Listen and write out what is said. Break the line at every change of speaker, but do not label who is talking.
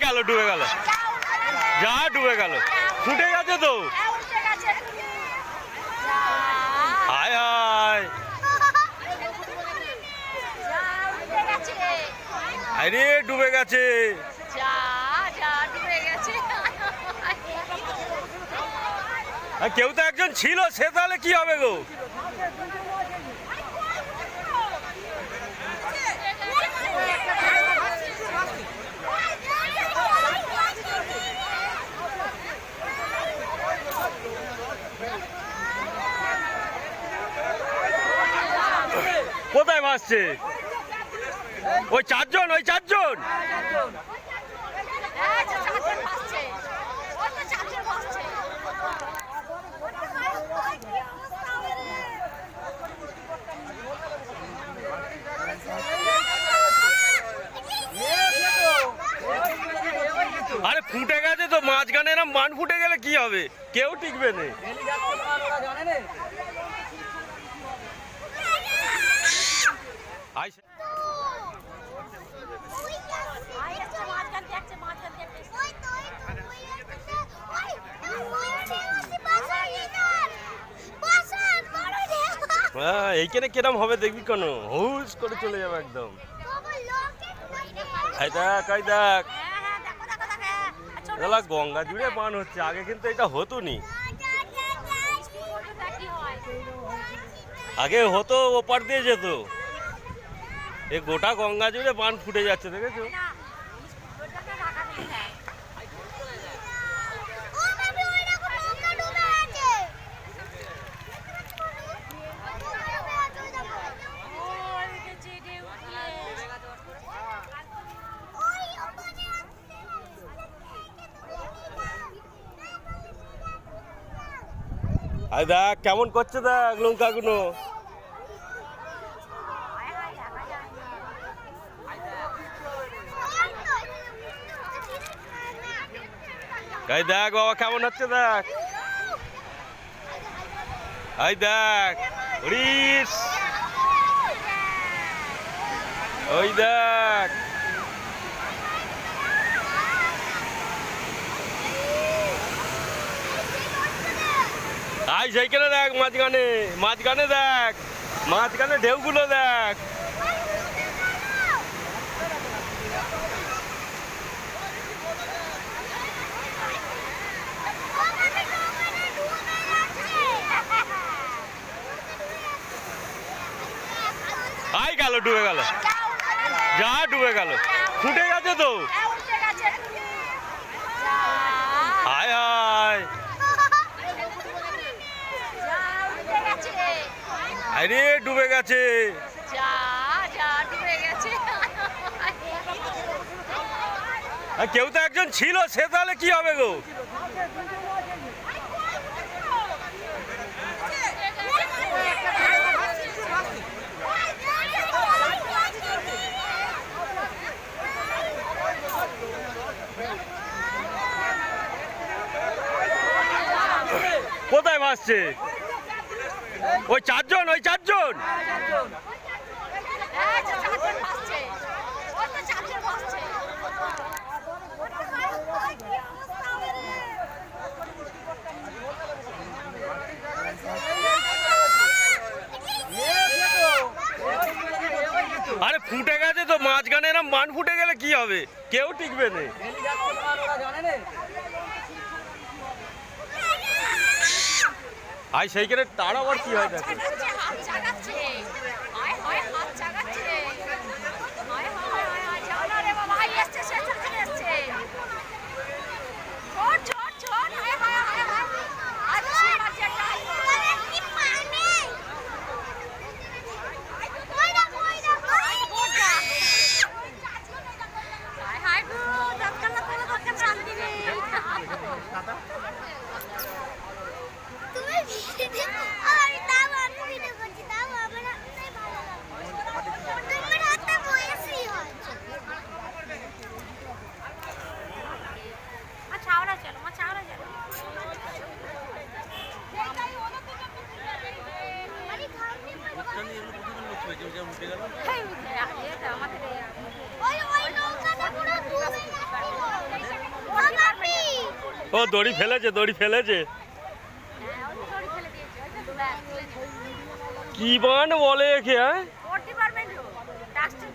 ডুবে গেল। যা ডুবে গেল। ফুটে গেছে তো। হায় হায়। আরে ডুবে গেছে। কেউ তো একজন ছিল, সে তাহলে কি হবে গো? ভাসছে ওই চারজন ওই চারজন। আরে ফুটে গেছে তো, মাঝখানে এরম মান ফুটে গেলে কি হবে? কেউ টিকবে না। হ্যাঁ এইখানে কিরম হবে দেখবি কেন? হুস করে চলে যাবে একদম। এই দেখ এই দেখ এলা গঙ্গা জুড়ে বান হচ্ছে আগে কিন্তু এটা হতো নি আগে হতো ওপার দিয়ে যেত। এ গোটা গঙ্গা জুড়ে বান ফুটে যাচ্ছে দেখেছ? আর কেমন করছে দেখ লঙ্কাগুলো? এই দেখ বাবা, কেমন হচ্ছে দেখ? এই দেখ ওই দেখ। আই সেইখানে দেখ মাঝখানে মাঝখানে দেখ মাঝখানে ঢেউগুলো দেখ। আই গেল ডুবে গেল। যা ডুবে গেল। ফুটে গেছে তো। হায় হায় আরে ডুবে গেছে। কেউ তো একজন ছিল সে তাহলে কি হবে গো? কোথায় ভাসছে? ওই চারজন ওই চারজন। আরে ফুটে গেছে তো, মাঝখানে এরম মান ফুটে গেলে কি হবে? কেউ টিকবে না। আই সেইখানে তারা আবার কি হয় দেখো
হাত চাগাচ্ছে হায় হায় হাত চাগাচ্ছে হায় হায় হায় হায় যাও না রে বাবা হাই এসছে সে চলে এসছে ছোট ছোট ছোট হায় হায় হায় হায় আচ্ছা মাঝে একটা কি পানি কইরা কইরা কইরা হায় হায় গো দরকার না কোনো দরকার শান্তি নেই
তুমি ভিডিও আর তাও আমি ভিডিও করছি তাও আমার হাতে ভালো লাগে তোমার হাতে বয়সই হয়
মা ছাওড়া চলো মা ছাওড়া চলো
আরে খাওনি
হেই, এটা আমাদের
ওই ওই নৌকাটা পুরো ডুবে যাচ্ছে
ও দড়ি ফেলেছে দড়ি ফেলেছে
হ্যাঁ ওই তো দড়ি ফেলে দিয়েছে ওই তো তুলে তুলে নিয়েছে।
কি বান বলে একে হ্যাঁ? হোক
ডাস্টিং